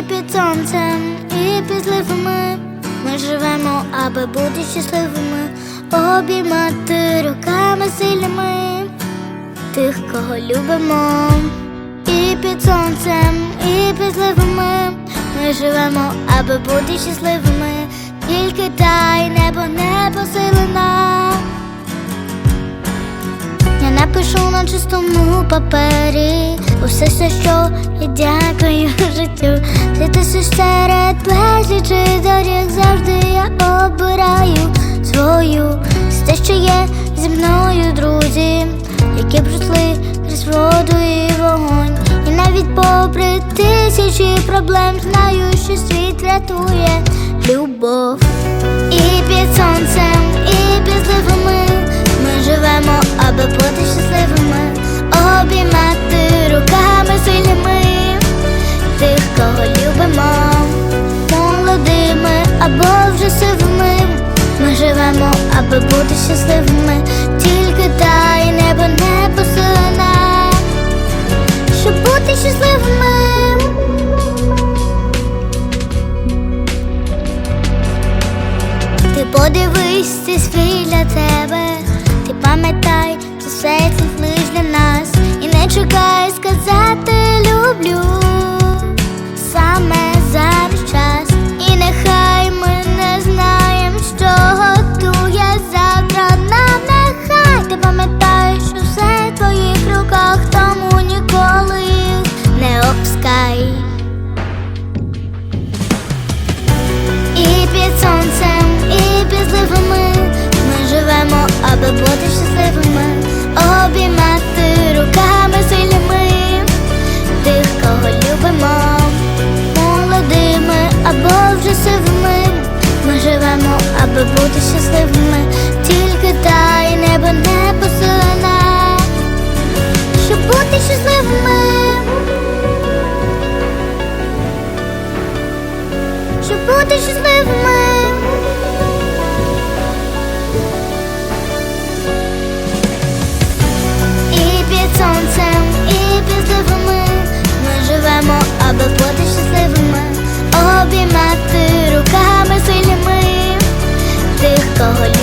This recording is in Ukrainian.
І під сонцем, і під зливами Ми живемо, аби бути щасливими, обіймати руками сильними тих, кого любимо. І під сонцем, і під зливами Ми живемо, аби бути щасливими, тільки дай небо не посилена. Чистому папері усе, все, що я дякую життю. Світися серед безлічі доріг завжди я обираю свою все, що є зі мною, друзі, які пройшли крізь воду і вогонь. І навіть попри тисячі проблем знаю, що світ рятує любов. І під сонцем, і під зливами ми живемо, аби бути щасливими, аби бути щасливими, тільки дай небо не посилена, щоб бути щасливими. Ти подивись, цей свій для тебе, щоб бути щасливим. 色和